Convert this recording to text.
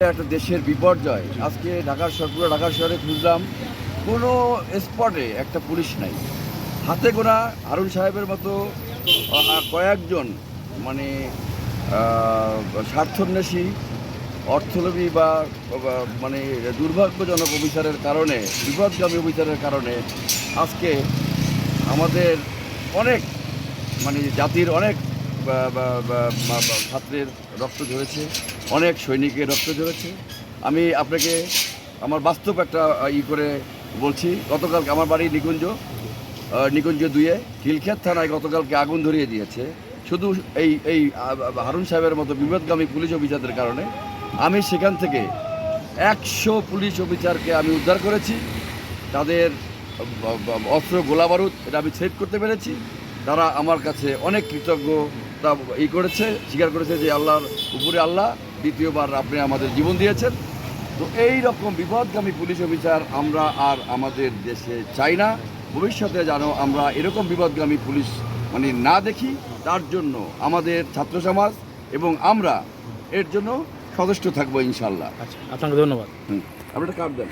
একটা দেশের বিপর্যয়। আজকে ঢাকার পুরো ঢাকা শহরে খুঁজলাম কোনো স্পটে একটা পুলিশ নাই। হাতে গোনা হারুন সাহেবের মতো কয়েকজন মানে স্বার্থন্বেষী, অর্থলোভী বা মানে দুর্ভাগ্যজনক অফিসারের কারণে, বিপদগামী অফিসারের কারণে আজকে আমাদের অনেক মানে জাতির অনেক ছাত্রের রক্ত ঝরেছে, অনেক সৈনিকের রক্ত ঝরেছে। আমি আপনাকে আমার বাস্তব একটা ই করে বলছি গতকাল আমার বাড়ি নিকুঞ্জ নিকুঞ্জ দুয়ে খিলক্ষেত থানায় গতকালকে আগুন ধরিয়ে দিয়েছে। শুধু এই এই হারুন সাহেবের মতো বিপদগামী পুলিশ অফিসারদের কারণে আমি সেখান থেকে একশো পুলিশ অফিসারকে আমি উদ্ধার করেছি। তাদের অস্ত্র গোলাবারুদ এটা আমি সেভ করতে পেরেছি। তারা আমার কাছে অনেক কৃতজ্ঞতা ই করেছে স্বীকার করেছে যে আল্লাহর উপরে আল্লাহ দ্বিতীয়বার আপনি আমাদের জীবন দিয়েছেন। তো এই রকম বিপদগামী পুলিশ অফিসার আমরা আর আমাদের দেশে চাই না। ভবিষ্যতে যেন আমরা এরকম বিপদগামী পুলিশ মানে না দেখি তার জন্য আমাদের ছাত্র সমাজ এবং আমরা এর জন্য সদস্য থাকব ইনশাল্লাহ আচ্ছা আপনাকে ধন্যবাদ। হুম আপনারা কার্ড দেন।